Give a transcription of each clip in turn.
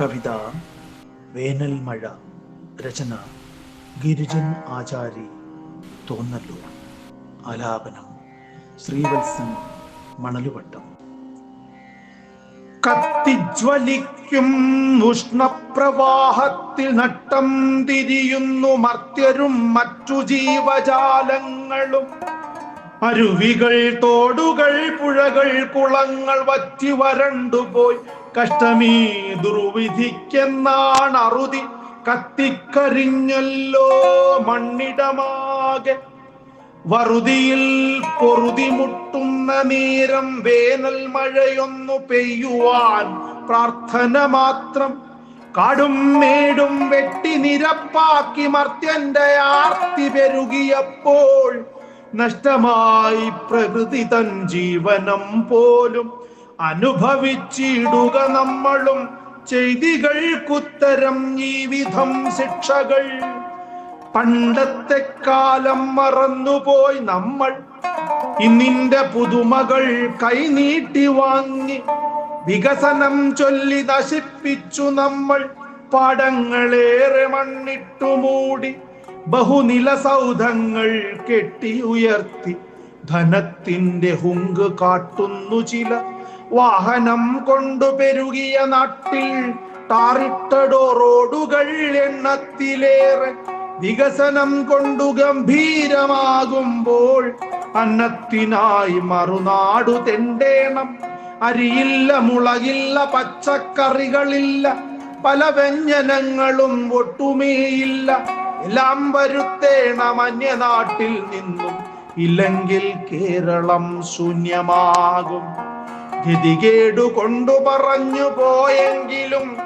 കവിത വേനൽ മഴ രചന ഗിരിജൻ ആചാരി തോന്നല്ലൂർ ആലാപനം ശ്രീവത്സൻ മണലുവട്ടം. കത്തിജ്വലിക്കും ഉഷ്ണപ്രവാഹത്തിൽ നട്ടം തിരിയുന്നു മർത്യരും മറ്റു ജീവജാലങ്ങളും. അരുവികൾ തോടുകൾ പുഴകൾ കുളങ്ങൾ വറ്റി വരണ്ടുപോയി. കഷ്ടമീ ദുർവിധിക്കെന്നാണ് അറുതി കത്തിക്കരിഞ്ഞല്ലോ മണ്ണിടമാകെ. വറുതിയിൽ പൊറുതി മുട്ടുന്ന നേരം വേനൽ മഴയൊന്നു പെയ്യുവാൻ പ്രാർത്ഥന മാത്രം. കാടും മേടും വെട്ടി നിരപ്പാക്കി മർത്യന്റെ ആർത്തി പെരുകിയപ്പോൾ നഷ്ടമായി പ്രകൃതി തൻ ജീവനം പോലും അനുഭവിച്ചിടുക നമ്മളും. ചെയ്തികൾക്കുത്തരം ഈ വിധം ശിക്ഷകൾ. പണ്ടത്തെ കാലം മറന്നുപോയി നമ്മൾ. ഇന്നിന്റെ പുതുമകൾ കൈനീട്ടി വാങ്ങി. വികസനം ചൊല്ലി നശിപ്പിച്ചു നമ്മൾ. പാടങ്ങളേറെ മണ്ണിട്ടു മൂടി. ബഹുനില സൗധങ്ങൾ കെട്ടി ഉയർത്തി. ധനത്തിന്റെ ഹുങ്ക് കാട്ടുന്നു ചില. വാഹനം കൊണ്ടു പെരുകിയ നാട്ടിൽ ടാറിട്ടടോ റോഡുകൾ എണ്ണത്തിലേറെ വികസനം കൊണ്ടു ഗംഭീരമാകുമ്പോൾ അന്നത്തിനായി മറുനാടു തെണ്ടേണം. അരിയില്ല മുളകില്ല പച്ചക്കറികളില്ല പല വ്യഞ്ജനങ്ങളും ഒട്ടുമേയില്ല. എല്ലാം വരുത്തേണം അന്യനാട്ടിൽ നിന്നും. ഇല്ലെങ്കിൽ കേരളം ശൂന്യമാകും. ഗതികേടു കൊണ്ടു പറഞ്ഞു പോയെങ്കിലും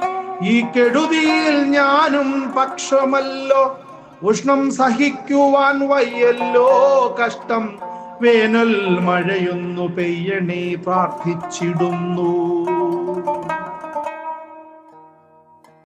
ഈ കെടുതിയിൽ ഞാനും പക്ഷമല്ലോ. ഉഷ്ണം സഹിക്കുവാൻ വയ്യല്ലോ കഷ്ടം. വേനൽ മഴയൊന്നു പെയ്യണേ പ്രാർത്ഥിച്ചിടുന്നു.